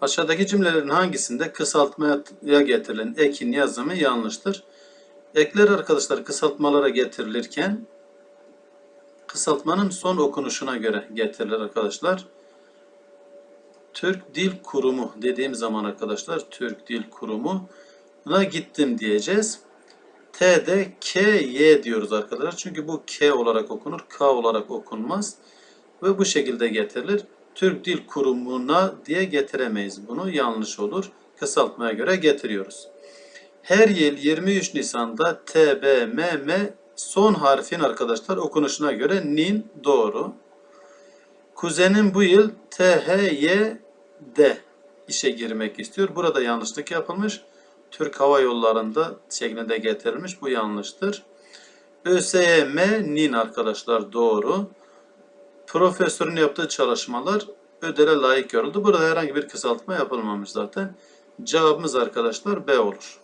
Aşağıdaki cümlelerin hangisinde kısaltmaya getirilen ekin yazımı yanlıştır? Ekler arkadaşlar kısaltmalara getirilirken kısaltmanın son okunuşuna göre getirilir arkadaşlar. Türk Dil Kurumu dediğim zaman arkadaşlar Türk Dil Kurumu'na gittim diyeceğiz. T'de K, Y diyoruz arkadaşlar. Çünkü bu K olarak okunur, K olarak okunmaz. Ve bu şekilde getirilir. Türk Dil Kurumu'na diye getiremeyiz bunu. Yanlış olur. Kısaltmaya göre getiriyoruz. Her yıl 23 Nisan'da T, B, M, M son harfin arkadaşlar okunuşuna göre nin doğru. Kuzenim bu yıl THY'de işe girmek istiyor. Burada yanlışlık yapılmış. Türk Hava Yolları'nda şeklinde getirilmiş. Bu yanlıştır. ÖSYM nin arkadaşlar doğru. Profesörün yaptığı çalışmalar ödele layık görüldü. Burada herhangi bir kısaltma yapılmamış zaten. Cevabımız arkadaşlar B olur.